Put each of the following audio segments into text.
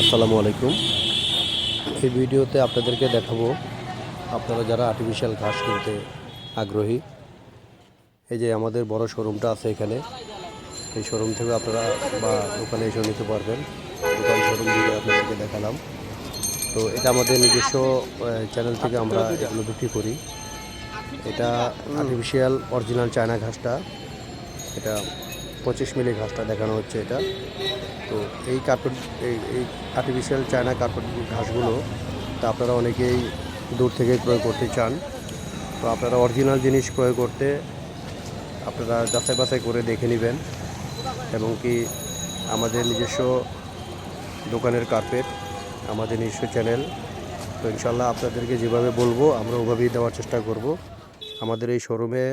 আসসালামু আলাইকুম। এই ভিডিওতে আপনাদেরকে দেখাবো, আপনারা যারা আর্টিফিশিয়াল ঘাস কিনতে আগ্রহী, এই যে আমাদের বড় শোরুমটা আছে এখানে। এই শোরুম থেকে আপনারা বা দোকানে এসে নিতে পারবেন। দোকান শোরুম দিয়ে আপনাদেরকে দেখালাম। তো এটা আমাদের নিজস্ব চ্যানেল থেকে আমরা এগুলো বিক্রি করি। এটা আর্টিফিশিয়াল অরিজিনাল চায়না ঘাসটা, এটা পঁচিশ মিলি ঘাসটা দেখানো হচ্ছে এটা। তো এই কার্পেট এই আর্টিফিশিয়াল চায়না কার্পেট ঘাসগুলো তা আপনারা অনেকেই দূর থেকে ক্রয় করতে চান। তো আপনারা অরিজিনাল জিনিস ক্রয় করতে আপনারা যাচাই বাছাই করে দেখে নেবেন এবং কি আমাদের নিজস্ব দোকানের কার্পেট আমাদের নিজস্ব চ্যানেল তো ইনশাল্লাহ আপনাদেরকে যেভাবে বলব, আমরা ওভাবেই দেওয়ার চেষ্টা করব। আমাদের এই শোরুমে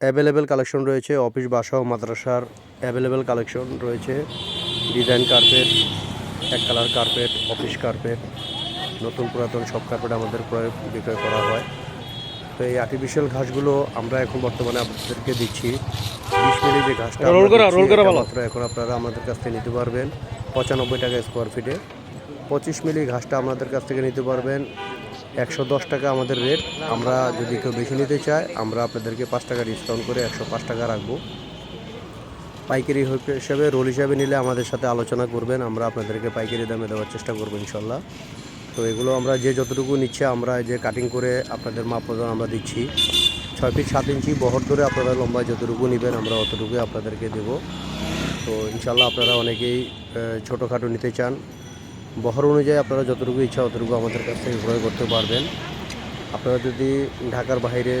অ্যাভেলেবেল কালেকশন রয়েছে অফিস বাসা ও মাদ্রাসার অ্যাভেলেবেল কালেকশন রয়েছে। ডিজাইন কার্পেট এক কালার কার্পেট অফিস কার্পেট নতুন পুরাতন সব কার্পেট আমাদের ক্রয় বিক্রয় করা হয়। তো এই আর্টিফিশিয়াল ঘাসগুলো আমরা এখন বর্তমানে আপনাদেরকে দিচ্ছি। বিশ মিলি যে ঘাসটা এখন আপনারা আমাদের কাছ থেকে নিতে পারবেন। পঁচানব্বই টাকা স্কোয়ার ফিটে পঁচিশ মিলি ঘাসটা আমাদের কাছ থেকে নিতে পারবেন। একশো দশ টাকা আমাদের রেট আমরা যদি কেউ বেশি নিতে চায় আমরা আপনাদেরকে পাঁচ টাকা ডিসকাউন্ট করে একশো পাঁচ টাকা রাখব। পাইকারি হিসাবে, রোল হিসাবে নিলে আমাদের সাথে আলোচনা করবেন। আমরা আপনাদেরকে পাইকারি দামে দেওয়ার চেষ্টা করব ইনশাল্লাহ তো এগুলো আমরা যে যতটুকু নিচ্ছে, আমরা যে কাটিং করে আপনাদের মাপ মতন আমরা দিচ্ছি। ছয় ফিট সাত ইঞ্চি বহর ধরে আপনারা লম্বায় যতটুকু নেবেন, আমরা অতটুকুই আপনাদেরকে দেবো। তো ইনশাল্লাহ আপনারা অনেকেই ছোটোখাটো নিতে চান। বহর অনুযায়ী আপনারা যতটুকু ইচ্ছা, অতটুকু আমাদের কাছ থেকে ক্রয় করতে পারবেন। আপনারা যদি ঢাকার বাইরে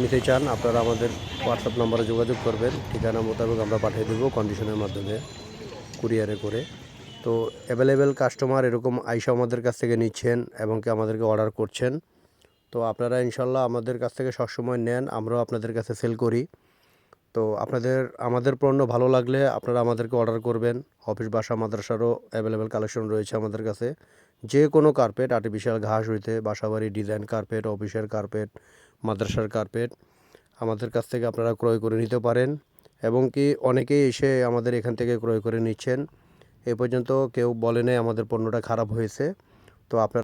নিতে চান, আপনারা আমাদের হোয়াটসঅ্যাপ নাম্বারে যোগাযোগ করবেন। ঠিকানা মোতাবেক আমরা পাঠিয়ে দেবো কন্ডিশনের মাধ্যমে কুরিয়ারে করে। তো অ্যাভেলেবেল কাস্টমার এরকম আইসা আমাদের কাছ থেকে নিচ্ছেন এবং কি আমাদেরকে অর্ডার করছেন। তো আপনারা ইনশাল্লাহ আমাদের কাছ থেকে সবসময় নেন, আমরাও আপনাদের কাছে সেল করি। তো আপনাদের, আমাদের পণ্য ভালো লাগলে আপনারা আমাদেরকে অর্ডার করবেন। অফিস বাসা, মাদ্রাসারও অ্যাভেলেবেল কালেকশন রয়েছে আমাদের কাছে। যে কোনো কার্পেট আর্টিফিশিয়াল ঘাস হইতে বাসাবাড়ি ডিজাইন কার্পেট অফিসের কার্পেট মাদ্রাসার কার্পেট আমাদের কাছ থেকে আপনারা ক্রয় করে নিতে পারেন। এবং কি অনেকেই এসে আমাদের এখান থেকে ক্রয় করে নিচ্ছেন। এ পর্যন্ত কেউ বলে নেই আমাদের পণ্যটা খারাপ হয়েছে। তো আপনারা